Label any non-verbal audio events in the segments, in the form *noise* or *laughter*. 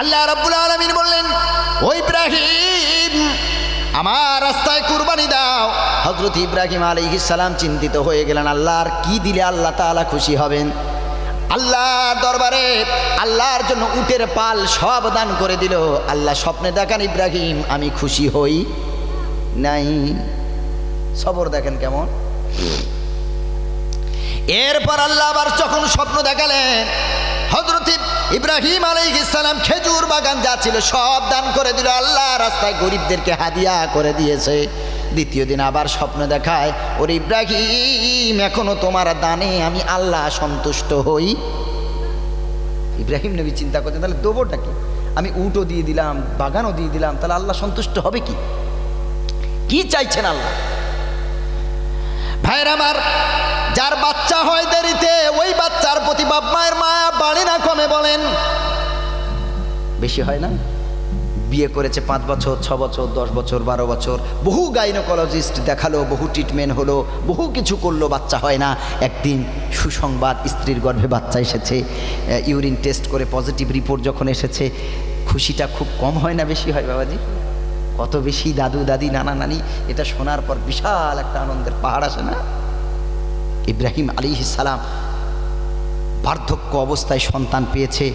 আল্লাহ রাব্বুল আলামিন বললেন, ও ইব্রাহিম, আমার রাস্তায় কুরবানি দাও। হজরত ইব্রাহিম সালাম চিন্তিত হয়ে গেলেন, আল্লাহর কি দিলে আল্লাহ তাআলা খুশি হবেন? আল্লাহর দরবারে আল্লাহর জন্য উটের পাল সব দান করে দিল। আল্লাহ স্বপ্নে দেখান, ইব্রাহিম, আমি খুশি হই নাই। সবর দেখেন কেমন। এরপর আল্লাহ আবার যখন স্বপ্ন দেখালেন হজরত ইব্রাহিম আলাইহিসসালাম খেজুর বাগান যা ছিল সব দান করে দিল। আল্লাহ রাস্তায় গরিবদেরকে হাদিয়া করে দিয়েছে। দ্বিতীয় দিন আবার স্বপ্ন দেখায়, ওর ইব্রাহিম, এখনও তোমার দানে আমি আল্লাহ সন্তুষ্ট হই। ইব্রাহিম নবী চিন্তা করছেন তাহলে দেবোটা কি? আমি উটও দিয়ে দিলাম, বাগানও দিয়ে দিলাম, তাহলে আল্লাহ সন্তুষ্ট হবে কি? কি চাইছেন আল্লাহ? ভাইয়ের আমার যার বাচ্চা হয় দেরিতে, ওই বাচ্চার প্রতি বাপ মায়ের মায়া বাড়ে না কমে বলেন। বেশি হয় না? বিয়ে করেছে পাঁচ বছর, ছ বছর, দশ বছর, বারো বছর। বহু গাইনোকোলজিস্ট দেখাল, বহু ট্রিটমেন্ট হলো, বহু কিছু করল, বাচ্চা হয় না। একদিন সুসংবাদ, স্ত্রীর গর্ভে বাচ্চা এসেছে। ইউরিন টেস্ট করে পজিটিভ রিপোর্ট যখন এসেছে, খুশিটা খুব কম হয় না বেশি হয় বাবাজি? কত বেশি দাদু, দাদি, নানা, নানি, এটা শোনার পর বিশাল একটা আনন্দের পাহাড় আসে না? ইব্রাহিম আলী সালাম বার্ধক্য অবস্থায় সন্তান পেয়েছে।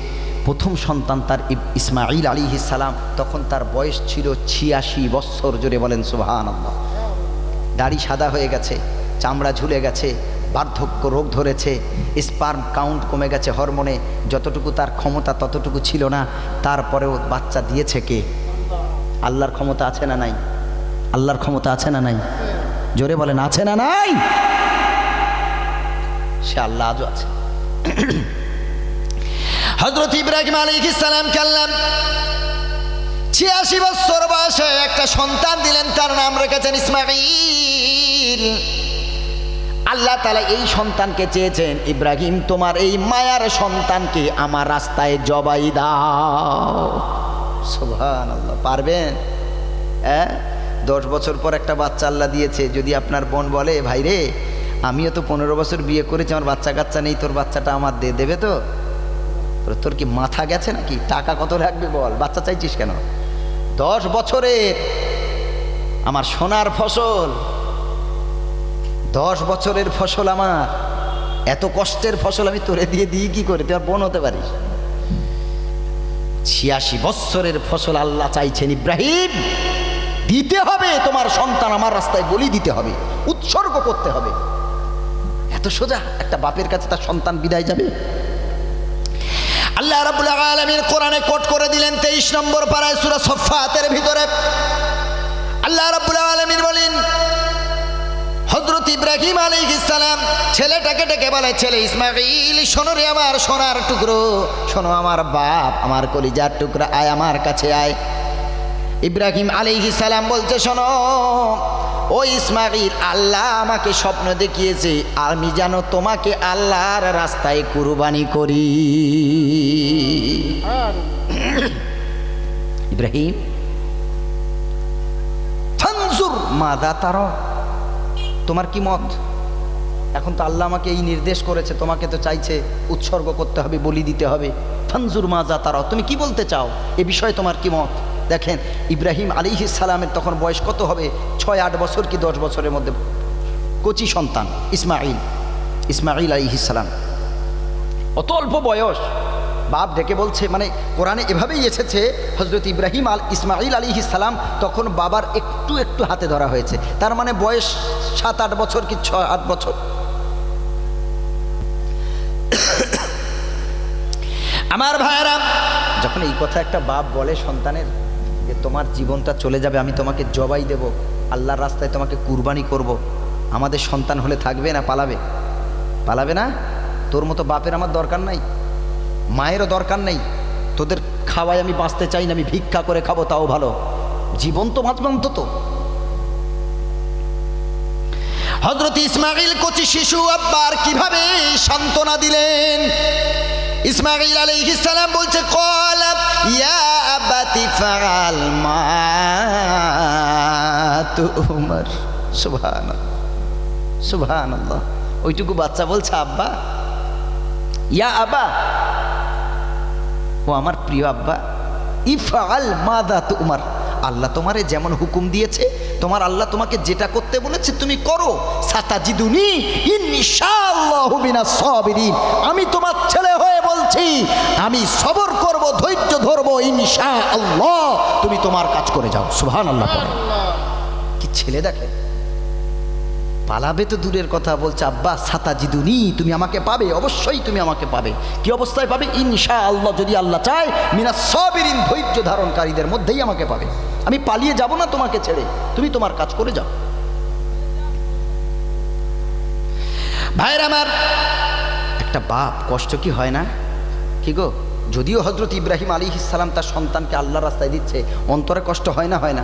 প্রথম সন্তান তার ইসমাইল আলী সালাম। তখন তার বয়স ছিল ছিয়াশি বৎসর, জোরে বলেন সুবাহান আল্লাহ দাড়ি সাদা হয়ে গেছে, চামড়া ঝুলে গেছে, বার্ধক্য রোগ ধরেছে স্পার্ম কাউন্ট কমে গেছে হরমোনে, যতটুকু তার ক্ষমতা ততটুকু ছিল না, তারপরেও বাচ্চা দিয়েছে কে? আল্লাহর ক্ষমতা আছে না নাই? আল্লাহর ক্ষমতা আছে না নাই? জোরে বলেন, আছে না নাই? সে আল্লাহ আজও আছে। হজরত ইব্রাহিম আলী ইসলাম কাল্লাম ছিয়াশি বছর বয়সে একটা সন্তান দিলেন, তার নাম রেখেছেন ইসমাইল আল্লাহ তালা এই সন্তানকে চেয়েছেন, ইব্রাহিম, তোমার এই মায়ার সন্তানকে আমার রাস্তায় জবাই দাও। সুবহান আল্লাহ পারবেন? হ্যাঁ দশ বছর পর একটা বাচ্চা আল্লাহ দিয়েছে, যদি আপনার বোন বলে ভাই রে আমিও তো পনেরো বছর বিয়ে করেছি, আমার বাচ্চা কাচ্চা নেই, তোর বাচ্চাটা আমার দিয়ে দেবে তো? তোর- কি মাথা গেছে নাকি? টাকা কত লাগবে বল? বাচ্চা চাইছিস কেন? দশ বছরের আমার সোনার ফসল, দশ বছরের ফসল আমার, এত কষ্টের ফসল আমি তোরে দিয়ে দিই কি করে? তুই আর বোন হতে পারিস? ছিয়াশি বৎসরের ফসল আল্লাহ চাইছেন ইব্রাহিম। দিতে হবে, তোমার সন্তান আমার রাস্তায় বলি দিতে হবে, উৎসর্গ করতে হবে। এত সোজা, একটা বাপের কাছে তার সন্তান বিদায় যাবে? আল্লাহ রাব্বুল আলামিন কোরআনে কোট করে দিলেন তেইশ নম্বর পাড়ায় সূরা সফাতের ভিতরে। আল্লাহ রাব্বুল আলমীর বলেন হজরত ইব্রাহিম আলাইহিস সালাম ছেলেটাকে ডেকে বলে, ছেলে ইসমাইল শোনো রে আমার সোনার টুকরো, শোনো আমার বাপ, আমার কলিজার টুকরা, আয় আমার কাছে আয়। ইব্রাহিম আলাইহিস সালাম বলছে, শোনো ও ইসমাইল আল্লাহ আমাকে স্বপ্ন দেখিয়েছে আমি যেন তোমাকে আল্লাহর রাস্তায় কুরবানি করি। *coughs* ইব্রাহিম ফানজুর মাদা তার তোমার কি মত? এখন তো আল্লাহ আমাকে এই নির্দেশ করেছে তোমাকে তো চাইছে উৎসর্গ করতে হবে বলি দিতে হবে। ফানজুর মাজা তারা তুমি কি বলতে চাও? এ বিষয়ে তোমার কি মত? দেখেন ইব্রাহিম আলী সালামের তখন বয়স কত হবে? ছয়, আট বছর কি দশ বছরের মধ্যে কচি সন্তান ইসমাইল ইসমাইল আলী সালাম। অত অল্প বয়স। বাপ ডেকে বলছে মানে কোরআনে এভাবেই এসেছে হজরত ইব্রাহিম আল ইসমাইল আলী সালাম তখন বাবার একটু একটু হাতে ধরা হয়েছে। তার মানে বয়স সাত, আট বছর কি ছয়, আট বছর। আমার ভাইয়েরা, যখন এই কথা একটা বাপ বলে সন্তানের, যে তোমার জীবনটা চলে যাবে, আমি তোমাকে জবাই দেব। আল্লাহর রাস্তায় তোমাকে কুরবানি করব। আমাদের সন্তান হলে থাকবে না, পালাবে। পালাবে না? তোর মতো বাপের আমার দরকার নাই। মায়েরও দরকার নেই। তোদের খাওয়ায় আমি বাঁচতে চাই না, আমি ভিক্ষা করে খাব, তাও ভালো। জীবন তো বাঁচবে অন্তত। হজরত ইসমাইল কচি শিশু আব্বার কীভাবে সান্ত্বনা দিলেন? ইসমাইল আলাইহিস সালাম বলছে কল ইয়া আবাতি ফাআল মা সুবহানাল্লাহ ওইটুকু বাচ্চা বলছে, আব্বা, ইয়া আবা, ও আমার প্রিয় আব্বা, ইফআল মাদা তোমার। আল্লাহ তোমারে যেমন হুকুম দিয়েছে, তোমার আল্লাহ তোমাকে যেটা করতে বলেছে, তুমি করো। সাতাজিদুনি আমি তোমার ছেলে হয়ে বলছি, আমি সবর করব, ধৈর্য ধরবো ইনশা আল্লাহ তুমি তোমার কাজ করে যাও। সুবহানাল্লাহ পড়ে। কি ছেলে দেখে। পালাবে তো দূরের কথা বলছে, আব্বা সাতা জিদুনি, তুমি আমাকে পাবে, অবশ্যই তুমি আমাকে পাবে। কি অবস্থায় পাবে? ইনশা আল্লাহ যদি আল্লাহ চায়, মিনা সবিরিন ধৈর্য ধারণকারীদের মধ্যেই আমাকে পাবে। আমি পালিয়ে যাব না তোমাকে ছেড়ে, তুমি তোমার কাজ করে যাও। ভাইয়ের আমার, একটা বাপ, কষ্ট কি হয় না? কি গো? যদিও হজরত ইব্রাহিম আলী ইসালাম তার সন্তানকে আল্লাহ রাস্তায় দিচ্ছে, অন্তরে কষ্ট হয় না হয় না?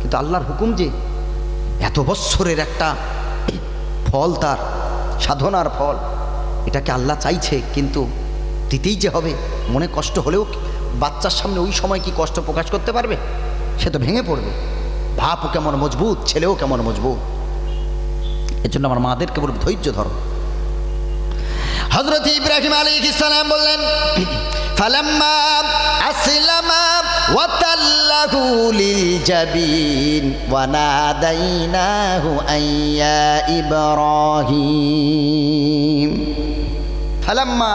কিন্তু আল্লাহর হুকুম যে এত বৎসরের একটা ফল তার, সাধনার ফল, এটাকে আল্লাহ চাইছে, কিন্তু দিতেই যে হবে, মনে কষ্ট হলেও বাচ্চার সামনে ওই সময় কি কষ্ট প্রকাশ করতে পারবে? সে তো ভেঙে পড়বে। ভাবও কেমন মজবুত, ছেলেও কেমন মজবুত। এর জন্য আমার মাদেরকে বলব, ধৈর্য ধরো। হজরত ইব্রাহিম আলী ইসলাম বললেন, ফালাম্মা আসলামা ওয়া নাদাইনাহু আইয়া ইব্রাহিম ফালাম্মা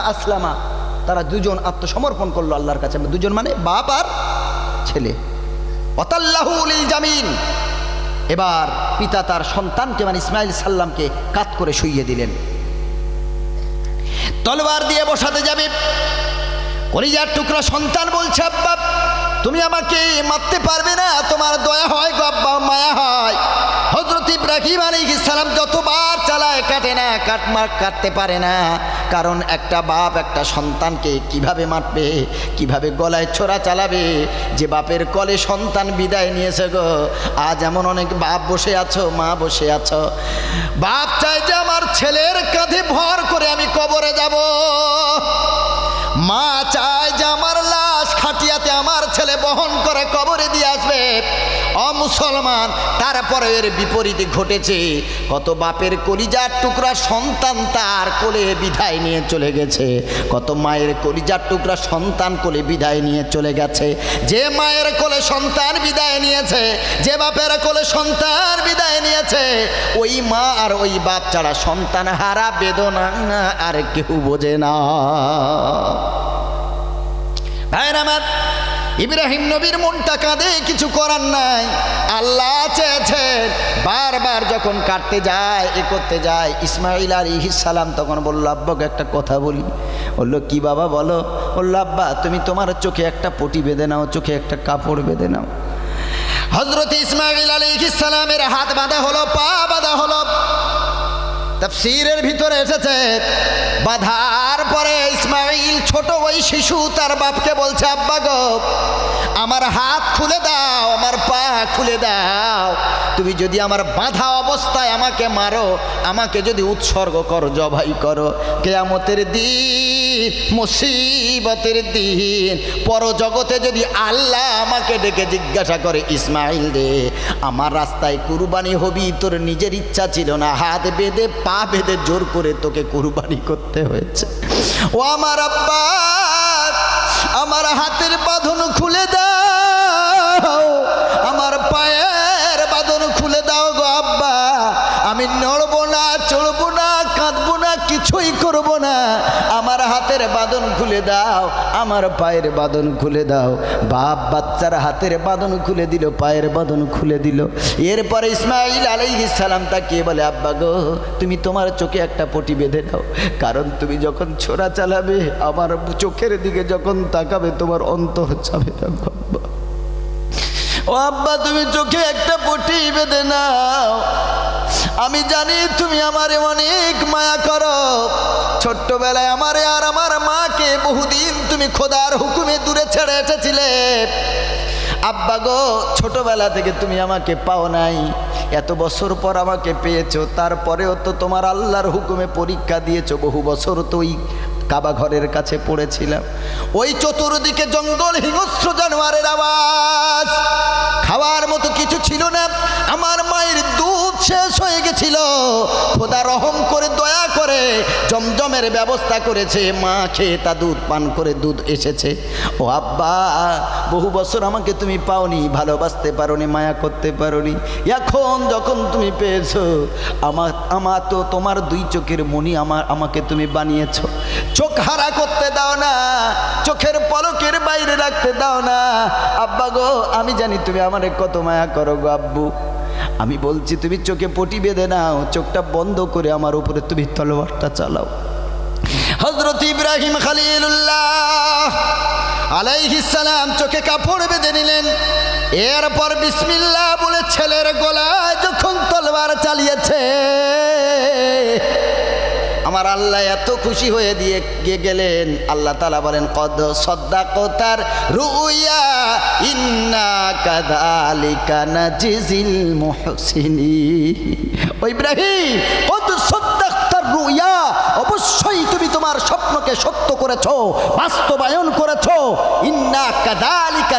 তারা দুজন আত্মসমর্পণ করল আল্লাহর কাছে। দুজন মানে বাপ আর ছেলে। জামিন এবার পিতা তার সন্তানকে মানে ইসমাইল সাল্লামকে কাত করে শুইয়ে দিলেন। তলোয়ার দিয়ে বসাতে যাবে। কলিজার টুকরা সন্তান বলছে, আব্বা তুমি আমাকে মারতে পারবে না, তোমার দয়া হয় গো আব্বা, মায়া হয়। হজরত ইব্রাহিম আলী ইসলাম যতবার চালায় কাটে না কাটমার কাটতে পারে না। কারণ একটা বাপ একটা সন্তানকে কীভাবে মারবে, কীভাবে গলায় ছোড়া চালাবে, যে বাপের কলে সন্তান বিদায় নিয়েছে গো, আজ এমন অনেক বাপ বসে আছো, মা বসে আছো। বাপ চাই যে আমার ছেলের কাঁধে ভর করে আমি কবরে যাব। মা চায় যে আমার লাশ খাটিয়াতে আমার ছেলে বহন করে কবরে দিয়ে আসবে। অমুসলমান তারপরে এর বিপরীতে ঘটেছে। কত বাপের কলিজার টুকরা সন্তান তার কোলে বিদায় নিয়ে চলে গেছে। কত মায়ের কলিজার টুকরা সন্তান কোলে বিদায় নিয়ে চলে গেছে। যে মায়ের কোলে সন্তান বিদায় নিয়েছে, যে বাপের কোলে সন্তান বিদায় নিয়েছে, ওই মা আর ওই বাপ ছাড়া সন্তান হারা বেদনা আর কেউ বোঝে না। ভাইয়ের আমার ইব্রাহিম নবীর মনটা কাঁদে, কিছু করার নাই। আল্লাহ চেয়েছেন, বারবার যখন কাটতে যায়, এ করতে যায় ইসমাইল আর সালাম তখন বলল, আব্বাকে একটা কথা বলি। বলল, কি বাবা, বলো। বলল, আব্বা, তুমি তোমার চোখে একটা পটি বেঁধে নাও, চোখে একটা কাপড় বেঁধে নাও। হজরত ইসমাইল আলী সালামের হাত বাঁধা হলো, পা বাঁধা হলো। তাফসীরের ভিতরে এসেছে, বাধার পরে ইসমাইল ছোট ওই শিশু তার বাপকে বলছে, আব্বা গো, আমার হাত খুলে দাও, আমার পা খুলে দাও। তুমি যদি আমার বাধা অবস্থায় আমাকে মারো, আমাকে যদি উৎসর্গ করো, জবাই করো। কেয়ামতের দিন, মুসিবতের দিন, পরজগতে যদি আল্লাহ আমাকে ডেকে জিজ্ঞাসা করে ইসমাইল রে, আমার রাস্তায় কুরবানি হবি, তোর নিজের ইচ্ছা ছিল না, হাত বেঁধে পা বেঁধে জোর করে তোকে কুরবানি করতে হয়েছে। ও আমার আব্বা, আমার হাতের বাঁধন খুলে দাও, আমার পায়ের বাঁধন খুলে দাও গো আব্বা। আমি নড়বো না, চড়বো না, কাঁদবো না, কিছুই করব না। হাতের বাঁধন খুলে দাও, আমার পায়ের বাঁধন খুলে দাও। বাপ বাচ্চার হাতের বাঁধন খুলে দিল, পায়ের বাঁধন খুলে দিল। এরপরে ইসমাইল আলাইহিস সালাম তাকিয়ে বলে, আব্বা গো, তুমি তোমার চোখে একটা পটি বেঁধে দাও। কারণ তুমি যখন ছোড়া চালাবে, আমার চোখের দিকে যখন তাকাবে, তোমার অন্ত না ও আব্বা, তুমি চোখে একটা পটি বেঁধে নাও। আমি জানি তুমি আমারে অনেক মায়া করো। ছোট্টবেলায় আমারে আর আমার মাকে বহুদিন তুমি খোদার হুকুমে দূরে ছেড়ে এসেছিলে। আব্বা গো, ছোটবেলা থেকে তুমি আমাকে পাও নাই। এত বছর পর আমাকে পেয়েছ, তারপরেও তো তোমার আল্লাহর হুকুমে পরীক্ষা দিয়েছ, বহু বছর তো ওই কাবা ঘরের কাছে পড়েছিলাম। ওই চতুর্দিকে জঙ্গল, হিংস্র জানোয়ারের আওয়াজ। খাওয়ার মতো কিছু ছিল না। আমার মায়ের দুধ শেষ হয়ে গেছিল। খোদা রহম করে, দয়া করে জমজমের ব্যবস্থা করেছে। মা খেয়ে তা দুধ, পান করে দুধ এসেছে। ও আব্বা, বহু বছর আমাকে তুমি পাওনি, ভালোবাসতে পারোনি, মায়া করতে পারোনি। এখন যখন তুমি পেয়েছ, আমার আমার তো তোমার দুই চোখের মনি আমার, আমাকে তুমি বানিয়েছো। চোখ হারা করতে দাও না, চোখের পলকের বাইরে রাখতে দাও না। আব্বা গো, আমি জানি তুমি আমারে কত মায়া করো গো আব্বু। আমি বলছি, তুমি চোখে পটি বেঁধে নাও, চোখটা বন্ধ করে আমার উপরে তুমি তলোয়ারটা চালাও। হজরত ইব্রাহিম খালিলুল্লাহ আলাইহিস সালাম চোখে কাপড় বেঁধে নিলেন। এরপর বিসমিল্লাহ বলে ছেলের গলায় যখন তলোয়ার চালিয়েছে আমার আল্লাহ এত খুশি হয়ে দিয়ে গেলেন। আল্লাহ তালা বলেন, কদ শ্রদ্ধা কোতার রুইয়া ইন্না কাদালিকা নাজিজিল মুহসিনি ও ইব্রাহিম, কদ সদ্দাক্তার রুইয়া তোমার স্বপ্নকে সত্য করেছ, বাস্তবায়ন করেছ, ইন্না কাদালিকা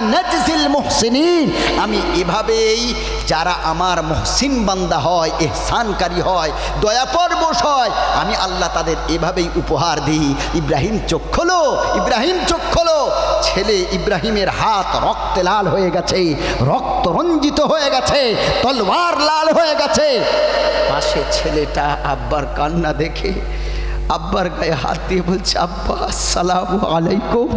আমি এভাবেই যারা আমার মহসিন বান্দা হয়, এহসানকারী হয়, দয়াপরবশ হয়, আমি আল্লাহ তাদের এভাবেই উপহার দিই। ইব্রাহিম চোখ খোলো, ইব্রাহিম চোখ খোলো। ছেলে ইব্রাহিমের হাত রক্তে লাল হয়ে গেছে, রক্ত রঞ্জিত হয়ে গেছে তলবার লাল হয়ে গেছে। পাশে ছেলেটা আব্বার কান্না দেখে আব্বার গায়ে হাত দিয়ে বলছে, আব্বা, আসসালাম আলাইকুম।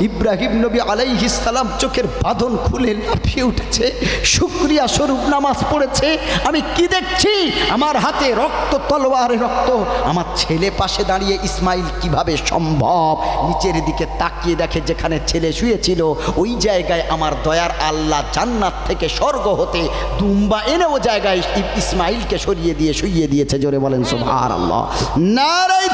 ইব্রাহিম নবী আলাইহিস সালাম চোখের বাঁধন খুলে লাফিয়ে উঠেছে। শুক্রিয়া স্বরূপ নামাজ পড়েছে। আমি কি দেখছি? আমার হাতে রক্ত, তলোয়ারে রক্ত। আমার ছেলে পাশে দাঁড়িয়ে ইসমাইল কীভাবে সম্ভব? নিচের দিকে তাকিয়ে দেখে যেখানে ছেলে শুয়েছিল, ওই জায়গায় আমার দয়ার আল্লাহ জান্নাত থেকে স্বর্গ হতে দুম্বা এনে ও জায়গায় ইসমাইলকে সরিয়ে দিয়ে শুইয়ে দিয়েছে। জোরে বলেন, সুবহানাল্লাহ। নারাই তাকবীর